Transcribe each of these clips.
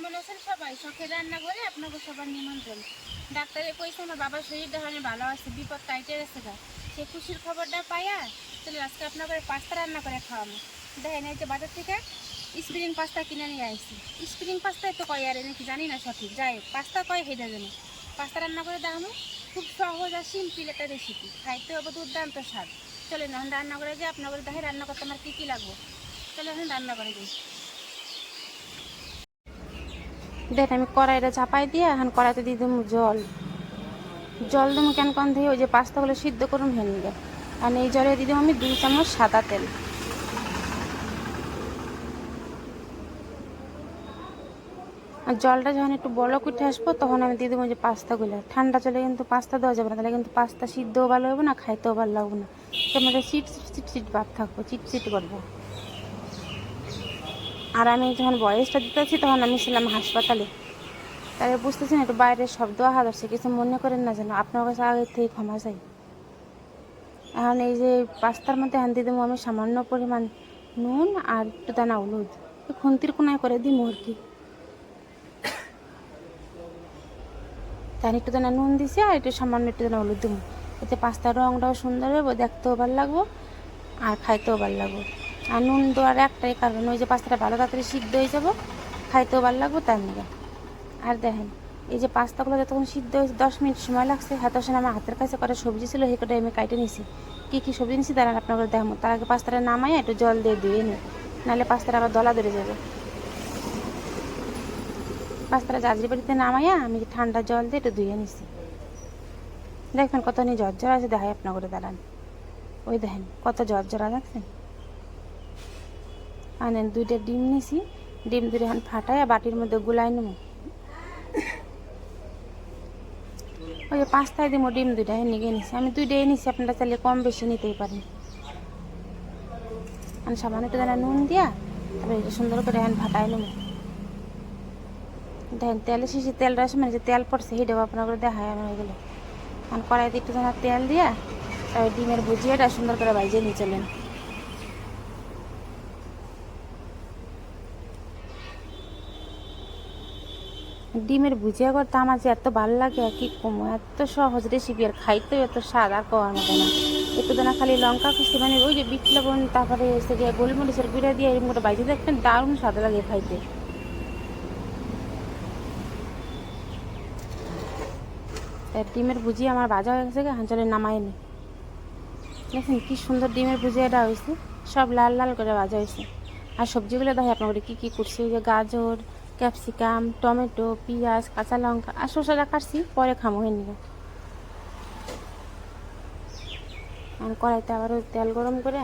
কেমন আছেন সবাই শখের রান্না করে আপনাকে সবার নিমন্ত্রণ। ডাক্তারে কইছে আমার বাবার শরীরটা মানে ভালো আছে, বিপদ কাইটে গেছে গা। সে খুশির খবরটা পাইয়া চলে আজকে আপনাকে পাস্তা রান্না করে খাওয়াবো দেখেন এই যে বাজার থেকে স্প্রিং পাস্তা কিনে নিয়ে আসছি স্প্রিং পাস্তায় তো কয় আর নাকি জানি না সঠিক। যাই পাস্তা কয় হেঁটে জানি। পাস্তা রান্না করে দেখানো খুব সহজ আর সিম্পল একটা রেসিপি খাইতে হবে দুর্দান্ত স্বাদ। চলেন এখন রান্না করে যে আপনাদের দেখে রান্না করতে আমার কী কী লাগবে। চলে এখন রান্না করে দিই দেখ, আমি কড়াইটা চাপাই দিয়ে এখন কড়াইতে দিয়ে দেবো জল। জল দেবো কেন কন দিয়ে? ওই যে পাস্তাগুলো সিদ্ধ করুন হয়ে নিয়ে আর এই জলে দিয়ে দেবো আমি দুই চামচ সাদা তেল। আর জলটা যখন একটু বলক উঠে আসব, তখন আমি দিয়ে দেবো যে পাস্তাগুলো। ঠান্ডা চলে কিন্তু পাস্তা দেওয়া যাবে না, তাহলে কিন্তু পাস্তা সিদ্ধও ভালো হবে না, খাইতেও ভালো লাগবে না। মধ্যে চিট চিট চিট চিট ভাব থাকব, চিট চিট করব। আর আমি যখন বয়সটা দিতেছি, তখন আমি ছিলাম হাসপাতালে। তাই বুঝতেছি না, একটু বাইরের শব্দ আহাদ আসছে, কিছু মনে করেন না যেন। আপনার কাছে আগে থেকে ক্ষমা চাই। এখন এই যে পাস্তার মধ্যে এখন দিয়ে আমি, সামান্য পরিমাণ নুন আর একটু দানা হলুদ। খুন্তির কোনায় করে দিই আর কি। তার একটু দানা নুন দিছি আর একটু সামান্য একটু দানা হলুদ দেবো এতে পাস্তার রঙটাও সুন্দর হবে দেখতেও ভালো লাগবো আর খাইতেও ভালো লাগবে। আর নুন দেওয়ার একটাই কারণ, ওই যে পাস্তাটা ভালো তাড়াতাড়ি সিদ্ধ হয়ে যাব, খাইতেও ভালো লাগবো তার নিয়ে আর দেখেন, এই যে পাস্তাগুলো যতক্ষণ সিদ্ধ হয়েছে, দশ মিনিট সময় লাগছে হাত সময় আমার হাতের কাছে কটা সবজি ছিল সেটা আমি কাটে নিছি। কী কী সবজি নিছি তারা আপনাকে দেখাবো। তার আগে পাস্তাটা নামাই, একটু জল দিয়ে ধুয়ে নিই, নাহলে পাস্তাটা আবার দলা ধরে যাবে। পাস্তাটা জাজরি বাড়িতে নামাইয়া আমি ঠান্ডা জল দিয়ে একটু ধুয়ে নিছি। দেখবেন কত নি জ্বর আছে, দেখাই আপনার করে দাঁড়ান। ওই দেখেন, কত জ্বর জ্বরা দেখছেন আনেন দুইটা ডিম নিছি। ডিম দুটো এখন ফাটাই বাটির মধ্যে গুলাই নেব। ওই যে পাঁচটায় দিব ডিম দুইটা নিয়ে নিছি। আমি দুইটাই নিছি, আপনারা চাইলে কম বেশি নিতেই পারেন। আমি সামান্য একটু দানা নুন দিয়া, তারপরে সুন্দর করে এখন ফাটাই নেব। দেখেন তেল শেষে তেল রয়েছে মানে যে তেল পড়ছে সেই সেটাও আপনার করে দেখায় আমার এগুলো। এখন কড়াইতে একটু দানা তেল দিয়া, তারপরে ডিমের ভুজিয়াটা সুন্দর করে ভাইজে নিয়ে চলেন। ডিমের ভুজিয়া করতে আমার যে এত ভালো লাগে কি কমো? এত সহজ রেসিপি আর খাইতেও এত স্বাদ, আর কওয়ার মতো না। একটু দানা খালি লঙ্কা খুশি মানে ওই যে বিট লবণ, তারপরে এসে গিয়ে গোলমরিচের গুঁড়া দিয়ে এরকম করে বাইরে দেখবেন দারুণ স্বাদ লাগে খাইতে। ডিমের ভুজিয়া আমার ভাজা হয়ে গেছে হাঁচলে নামায়নি দেখেন কি সুন্দর ডিমের ভুজিয়াটা হয়েছে। সব লাল লাল করে ভাজা হয়েছে। আর সবজিগুলো দেখে আপনার কী কী করছে? ওই যে গাজর ক্যাপসিকাম, টমেটো, পেঁয়াজ, কাঁচা লঙ্কা আর শসাটা কাটছি, পরে খামো হয়ে নিব আর কড়াইতে আবারও তেল গরম করে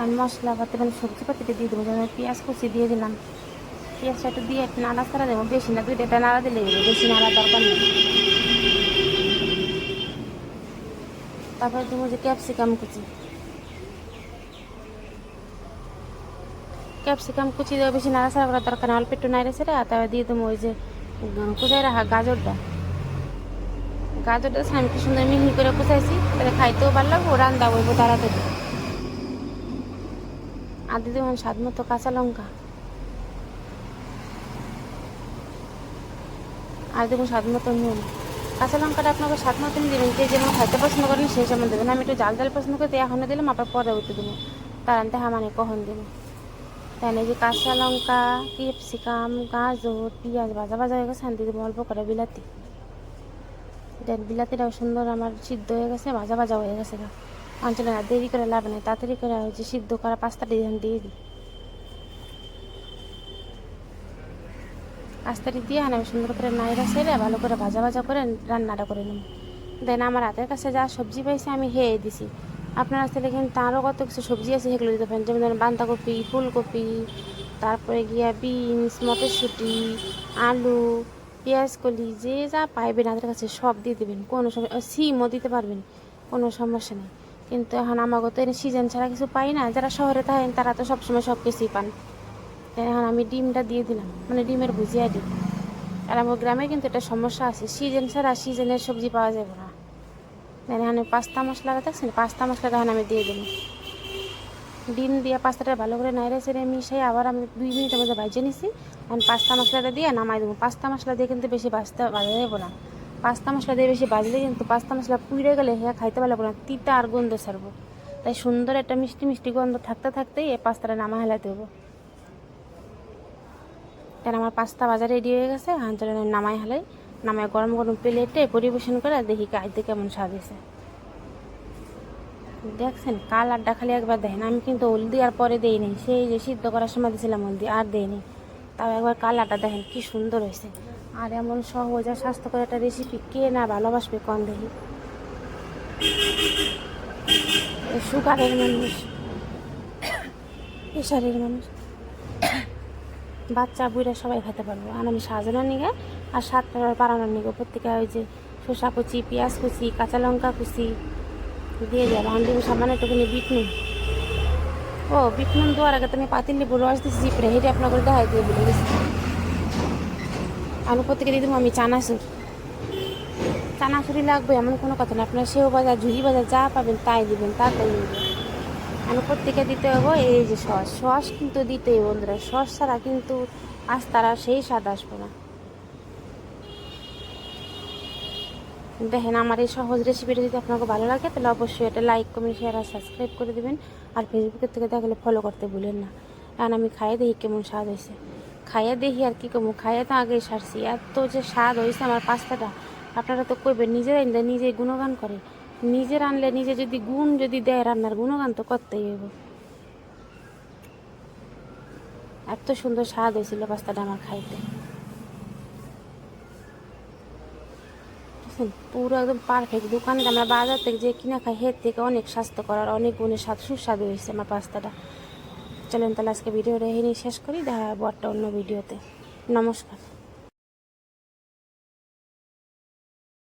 আর মশলা পাতি মানে সবজি পাতিটা দিয়ে দেবো, যেমন পেঁয়াজ কুচি দিয়ে দিলাম। পেঁয়াজটা একটু দিয়ে একটু নাড়া ছাড়া দেবো, বেশি না, দুইটা নাড়া দিলে বেশি নাড়া দরকার নেই। তারপরে দেবো যে ক্যাপসিকাম কুচি। ক্যাপসিকাম কুচি দেওয়া বেশি নাড়াচাড়া করার দরকার নেই অল্প একটু নাড়ে আর তারপর দিয়ে দেবো ওই যে কুচাই রাখা গাজরটা। গাজরটা আমি কি সুন্দর মিহি করে কুচাইছি, তাহলে খাইতেও ভালো লাগবো রান্দা বলব তাড়াতাড়ি। আর দিদি দেবো স্বাদ মতো কাঁচা লঙ্কা। আর দেবো স্বাদ মতো নুন। কাঁচা লঙ্কাটা আপনাকে স্বাদ মতন দেবেন, যে যেমন খাইতে পছন্দ করেন সেই সময় দেবেন। আমি একটু জাল জাল পছন্দ করতে এখনও দিলাম, আবার পরে উঠে দেবো। তার আনতে হামানে কখন দেবো। তাহলে যে কাঁচা লঙ্কা, ক্যাপসিকাম, গাজর, পেঁয়াজ ভাজা ভাজা হয়ে গেছে আনতে দেবো অল্প করে বিলাতি। দেন বিলাতিটাও সুন্দর আমার সিদ্ধ হয়ে গেছে, ভাজা ভাজা হয়ে গেছে অঞ্চলে না দেরি করে লাভ নেই, তাড়াতাড়ি করে যে সিদ্ধ করা পাস্তাটা দিয়ে দিয়ে দিই। পাস্তাটি দিয়ে আমি সুন্দর করে নাইরা সেরে ভালো করে ভাজা ভাজা করে রান্নাটা করে নেব। দেন আমার হাতের কাছে যা সবজি পাইছে আমি হেয়ে দিছি। আপনার কাছে কিন্তু আরও কত কিছু সবজি আছে, সেগুলো দিতে পারেন। যেমন ধরেন বাঁধাকপি, ফুলকপি, তারপরে গিয়া বিনস, মটরশুঁটি, আলু পেঁয়াজ কলি যে যা পাইবেন হাতের কাছে সব দিয়ে দেবেন। কোনো সময় সিমও দিতে পারবেন, কোনো সমস্যা নেই। কিন্তু এখন আমাকে তো সিজন ছাড়া কিছু পাই না। যারা শহরে থাকেন তারা তো সবসময় সব কিছুই পান। তাই এখন আমি ডিমটা দিয়ে দিলাম। মানে ডিমের ভুজিয়া দিই আর আমার গ্রামে কিন্তু একটা সমস্যা আছে। সিজন ছাড়া সিজনের সবজি পাওয়া যাবে না। এখানে পাস্তা মশলাটা দেখছেন পাস্তা মশলাটা এখন আমি দিয়ে দিলাম। ডিম দিয়ে পাস্তাটা ভালো করে নাইড়ে সেরে মিশিয়ে আবার আমি দুই মিনিটের মধ্যে ভাজে নিছি। আমি পাস্তা মশলাটা দিয়ে নামাই দেবো। পাস্তা মশলা দিয়ে কিন্তু বেশি বাজতে ভাজা যাব না। পাস্তা মশলা দিয়ে বেশি বাজলে কিন্তু পাস্তা মশলা পুড়ে গেলে হ্যাঁ খাইতে পারব না তিতা আর গন্ধ ছাড়বো। তাই সুন্দর একটা মিষ্টি মিষ্টি গন্ধ থাকতে থাকতেই এই পাস্তাটা নামা হেলাতে দেবো কারণ আমার পাস্তা বাজারে রেডি হয়ে গেছে। হাঁচলে নামাই হেলাই। নামাই গরম গরম প্লেটে পরিবেশন করে দেখি খাইতে কেমন হয়েছে। দেখছেন, কালারটা খালি একবার দেখেন। আমি কিন্তু হলদি আর পরে দেইনি সেই যে সিদ্ধ করার সময় দিয়েছিলাম হলদি, আর দেইনি তাও একবার কালারটা দেখেন, কি সুন্দর হয়েছে। আর এমন সহজ আর স্বাস্থ্যকর একটা রেসিপি কে না ভালোবাসবে কম দেখি। সুগারের মানুষ প্রেশারের মানুষ। বাচ্চা বুড়া সবাই খেতে পারব। আর আমি সাজানোর নিগে আর সাতটা বাড়ানোর নিগে প্রত্যেকে ওই যে শসা কুচি, পেঁয়াজ কুচি, কাঁচা লঙ্কা কুচি দিয়ে যাব আমি দেবো সামান্য একটুখানি বিট নুন। ও, বিট নুন দেওয়ার আগে তুমি পাতিল লেবু রস দিচ্ছি জিপরে হেঁটে আপনার করে দেখাই দিয়ে বলে গেছি আমি প্রত্যেকে দিয়ে দেবো, আমি চানাচুর। চানাচুরি লাগবে, এমন কোনো কথা না। আপনার সেও বাজার, ঝুড়ি বাজার যা পাবেন তাই দিবেন তাড়াতাড়ি আমি প্রত্যেকে দিতে হব এই যে সস। সস কিন্তু দিতেই বন্ধুরা, সস ছাড়া কিন্তু আজ তারা সেই স্বাদ আসবে না। দেখেন, আমার এই সহজ রেসিপিটা যদি আপনাকে ভালো লাগে, তাহলে অবশ্যই এটা লাইক কমেন্ট শেয়ার আর সাবস্ক্রাইব করে দেবেন। আর ফেসবুকের থেকে দেখলে ফলো করতে ভুলেন না। কারণ আমি খাইয়ে দেখি কেমন স্বাদ হয়েছে খাইয়ে দেখি আর কি কমু, খাইয়ে তো আগে সারছি। এত যে স্বাদ হয়েছে আমার পাস্তাটা, আপনারা তো কইবেন, নিজেরাই নিজেই গুণগান করে। নিজের আনলে নিজে যদি গুণ যদি দেয় রান্নার গুণগান তো করতেই হইব। এত সুন্দর স্বাদ হয়েছিল পাস্তাটা আমার খাইতে। পুরো একদম পারফেক্ট দোকান আমরা বাজার থেকে যে কিনা খাই, হের থেকে অনেক স্বাস্থ্যকর আর অনেক গুণের স্বাদ, সুস্বাদু হয়েছে আমার পাস্তাটা। চলেন তাহলে আজকে ভিডিওটা এখানেই শেষ করি, দেখা হবে একটা অন্য ভিডিওতে। নমস্কার।